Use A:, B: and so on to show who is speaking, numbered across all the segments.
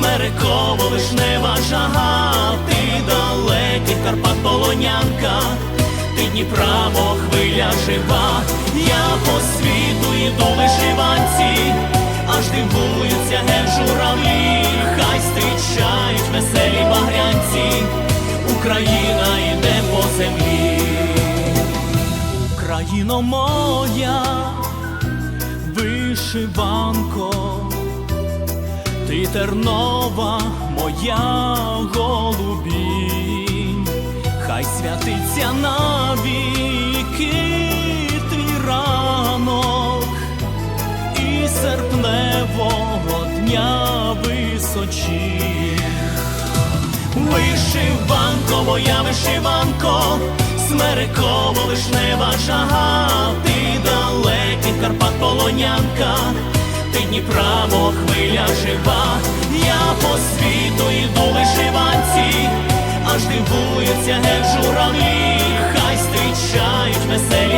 A: смереково вишнева жага, ти далекий Карпат полонянка, ти Дніпра, мов хвиля жива, я по світу іду вишиванці, аж дивуються ген журавлі, хай зустрічають веселі багрянці, Україна йде по землі, Україно моя вишиванко, ти тернова моя голубінь, хай святиться навіки твій ранок і серпневого дня височі. Вишиванко, моя вишиванко, смереково вишнева жага, ти далекий Карпат полонянка, ти Дніпра, мо хвиля жива, я по світу йду вишиванці, аж дивуються ген журавлі, хай зустрічають веселі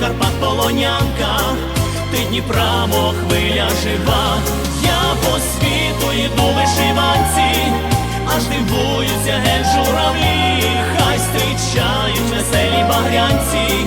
A: Карпат полонянка, ти Дніпра, хвиля жива, я по світу йду вишиванці, аж дивуються геть журавлі, хай зустрічають веселі багрянці,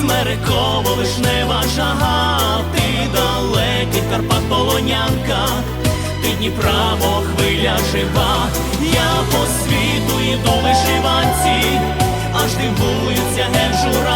A: Смериково вишнева шага, ти далекий Карпат полонянка, ти Дніпра, бо хвиля жива, я по світу йду вишиванці, аж дивуються генжура.